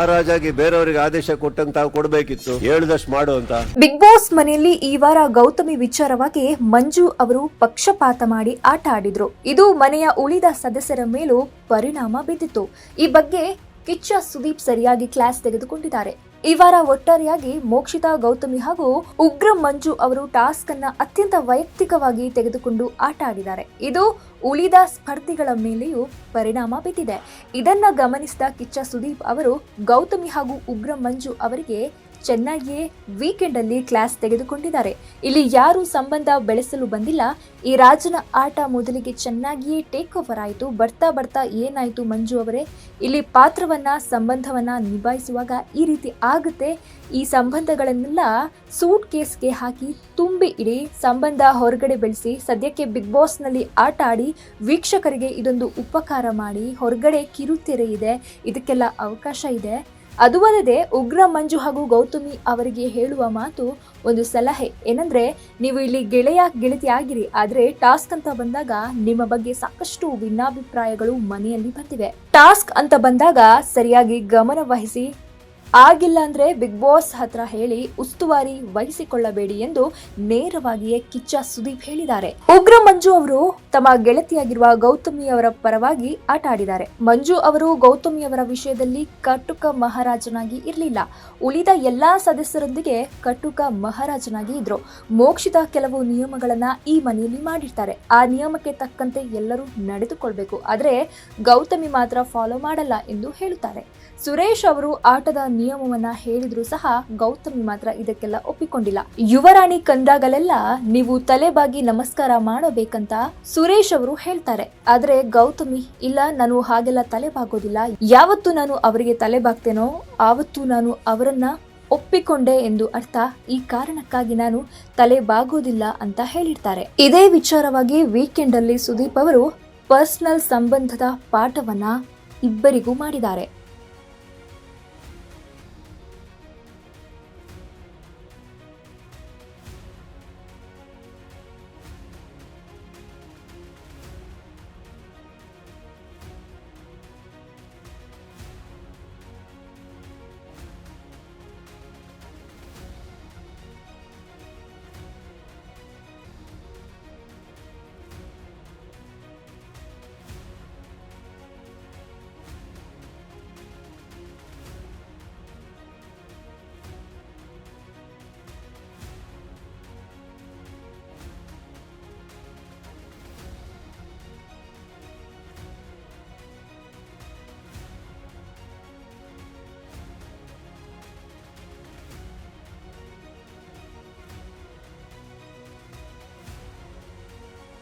ಮಹಾರಾಜಾಗಿ ಬೇರೆಯವರಿಗೆ ಆದೇಶ ಕೊಟ್ಟಂತ ಕೊಡಬೇಕಿತ್ತು. ಹೇಳ್ದಷ್ಟು ಮಾಡು ಅಂತ. ಬಿಗ್ ಬಾಸ್ ಮನೆಯಲ್ಲಿ ಈ ವಾರ ಗೌತಮಿ ವಿಚಾರವಾಗಿ ಮಂಜು ಅವರು ಪಕ್ಷಪಾತ ಮಾಡಿ ಆಟ ಆಡಿದ್ರು. ಇದು ಮನೆಯ ಉಳಿದ ಸದಸ್ಯರ ಮೇಲೂ ಪರಿಣಾಮ ಬಿದ್ದಿತ್ತು. ಈ ಬಗ್ಗೆ ಕಿಚ್ಚ ಸುದೀಪ್ ಸರಿಯಾಗಿ ಕ್ಲಾಸ್ ತೆಗೆದುಕೊಂಡಿದ್ದಾರೆ. ಈ ವಾರ ಒಟ್ಟಾರೆಯಾಗಿ ಮೋಕ್ಷಿತಾ ಗೌತಮಿ ಹಾಗೂ ಉಗ್ರ ಮಂಜು ಅವರು ಟಾಸ್ಕ್ ಅನ್ನ ಅತ್ಯಂತ ವೈಯಕ್ತಿಕವಾಗಿ ತೆಗೆದುಕೊಂಡು ಆಟ ಆಡಿದ್ದಾರೆ. ಇದು ಉಳಿದ ಸ್ಪರ್ಧಿಗಳ ಮೇಲೆಯೂ ಪರಿಣಾಮ ಬಿದ್ದಿದೆ ಇದನ್ನ ಗಮನಿಸಿದ ಕಿಚ್ಚ ಸುದೀಪ್ ಅವರು ಗೌತಮಿ ಹಾಗೂ ಉಗ್ರ ಮಂಜು ಅವರಿಗೆ ಚೆನ್ನಾಗಿಯೇ ವೀಕೆಂಡ್ ಅಲ್ಲಿ ಕ್ಲಾಸ್ ತೆಗೆದುಕೊಂಡಿದ್ದಾರೆ. ಇಲ್ಲಿ ಯಾರು ಸಂಬಂಧ ಬೆಳೆಸಲು ಬಂದಿಲ್ಲ. ಈ ರಾಜನ ಆಟ ಮೊದಲಿಗೆ ಚೆನ್ನಾಗಿಯೇ ಟೇಕ್ ಓವರ್ ಆಯಿತು. ಬರ್ತಾ ಬರ್ತಾ ಏನಾಯಿತು ಮಂಜು ಅವರೇ? ಇಲ್ಲಿ ಪಾತ್ರವನ್ನ, ಸಂಬಂಧವನ್ನ ನಿಭಾಯಿಸುವಾಗ ಈ ರೀತಿ ಆಗುತ್ತೆ. ಈ ಸಂಬಂಧಗಳನ್ನೆಲ್ಲ ಸೂಟ್ ಕೇಸ್ಗೆ ಹಾಕಿ ತುಂಬಿ ಇಡಿ, ಸಂಬಂಧ ಹೊರಗಡೆ ಬೆಳೆಸಿ, ಸದ್ಯಕ್ಕೆ ಬಿಗ್ ಬಾಸ್ನಲ್ಲಿ ಆಟ ಆಡಿ, ವೀಕ್ಷಕರಿಗೆ ಇದೊಂದು ಉಪಕಾರ ಮಾಡಿ, ಹೊರಗಡೆ ಕಿರುತೆರೆ ಇದೆ. ಇದಕ್ಕೆಲ್ಲ ಅವಕಾಶ ಇದೆ. ಅದು ಅಲ್ಲದೆ ಉಗ್ರ ಮಂಜು ಹಾಗೂ ಗೌತಮಿ ಅವರಿಗೆ ಹೇಳುವ ಮಾತು ಒಂದು ಸಲಹೆ. ಏನಂದ್ರೆ, ನೀವು ಇಲ್ಲಿ ಗೆಳೆಯ ಗೆಳತಿ ಆಗಿರಿ ಆದ್ರೆ ಟಾಸ್ಕ್ ಅಂತ ಬಂದಾಗ ನಿಮ್ಮ ಬಗ್ಗೆ ಸಾಕಷ್ಟು ಭಿನ್ನಾಭಿಪ್ರಾಯಗಳು ಮನೆಯಲ್ಲಿ ಬಂದಿವೆ. ಟಾಸ್ಕ್ ಅಂತ ಬಂದಾಗ ಸರಿಯಾಗಿ ಗಮನ ವಹಿಸಿ ಆಗಿಲ್ಲ ಅಂದ್ರೆ ಬಿಗ್ ಬಾಸ್ ಹತ್ರ ಹೇಳಿ ಉಸ್ತುವಾರಿ ವಹಿಸಿಕೊಳ್ಳಬೇಡಿ ಎಂದು ನೇರವಾಗಿಯೇ ಕಿಚ್ಚ ಸುದೀಪ್ ಹೇಳಿದ್ದಾರೆ. ಉಗ್ರ ಮಂಜು ಅವರು ತಮ್ಮ ಗೆಳತಿಯಾಗಿರುವ ಗೌತಮಿ ಅವರ ಪರವಾಗಿ ಆಟ ಆಡಿದ್ದಾರೆ. ಮಂಜು ಅವರು ಗೌತಮಿ ಅವರ ವಿಷಯದಲ್ಲಿ ಕಟುಕ ಮಹಾರಾಜನಾಗಿ ಇರಲಿಲ್ಲ. ಉಳಿದ ಎಲ್ಲಾ ಸದಸ್ಯರೊಂದಿಗೆ ಕಟುಕ ಮಹಾರಾಜನಾಗಿ ಇದ್ರು. ಮೋಕ್ಷಿತ ಕೆಲವು ನಿಯಮಗಳನ್ನ ಈ ಮನೆಯಲ್ಲಿ ಮಾಡಿರ್ತಾರೆ. ಆ ನಿಯಮಕ್ಕೆ ತಕ್ಕಂತೆ ಎಲ್ಲರೂ ನಡೆದುಕೊಳ್ಬೇಕು. ಆದ್ರೆ ಗೌತಮಿ ಮಾತ್ರ ಫಾಲೋ ಮಾಡಲ್ಲ ಎಂದು ಹೇಳುತ್ತಾರೆ. ಸುರೇಶ್ ಅವರು ಆಟದ ನಿಯಮವನ್ನ ಹೇಳಿದ್ರು ಸಹ ಗೌತಮಿ ಮಾತ್ರ ಇದಕ್ಕೆಲ್ಲ ಒಪ್ಪಿಕೊಂಡಿಲ್ಲ. ಯುವರಾಣಿ ಕಂದಾಗಲೆಲ್ಲ ನೀವು ತಲೆಬಾಗಿ ನಮಸ್ಕಾರ ಮಾಡಬೇಕಂತ ಸುರೇಶ್ ಅವರು ಹೇಳ್ತಾರೆ. ಆದ್ರೆ ಗೌತಮಿ, ಇಲ್ಲ, ನಾನು ಹಾಗೆಲ್ಲ ತಲೆಬಾಗೋದಿಲ್ಲ. ಯಾವತ್ತು ನಾನು ಅವರಿಗೆ ತಲೆಬಾಗ್ತೇನೋ ಆವತ್ತು ನಾನು ಅವರನ್ನ ಒಪ್ಪಿಕೊಂಡೆ ಎಂದು ಅರ್ಥ. ಈ ಕಾರಣಕ್ಕಾಗಿ ನಾನು ತಲೆ ಬಾಗೋದಿಲ್ಲ ಅಂತ ಹೇಳಿರ್ತಾರೆ. ಇದೇ ವಿಚಾರವಾಗಿ ವೀಕೆಂಡ್ ಅಲ್ಲಿ ಸುದೀಪ್ ಅವರು ಪರ್ಸನಲ್ ಸಂಬಂಧದ ಪಾಠವನ್ನ ಇಬ್ಬರಿಗೂ ಮಾಡಿದ್ದಾರೆ.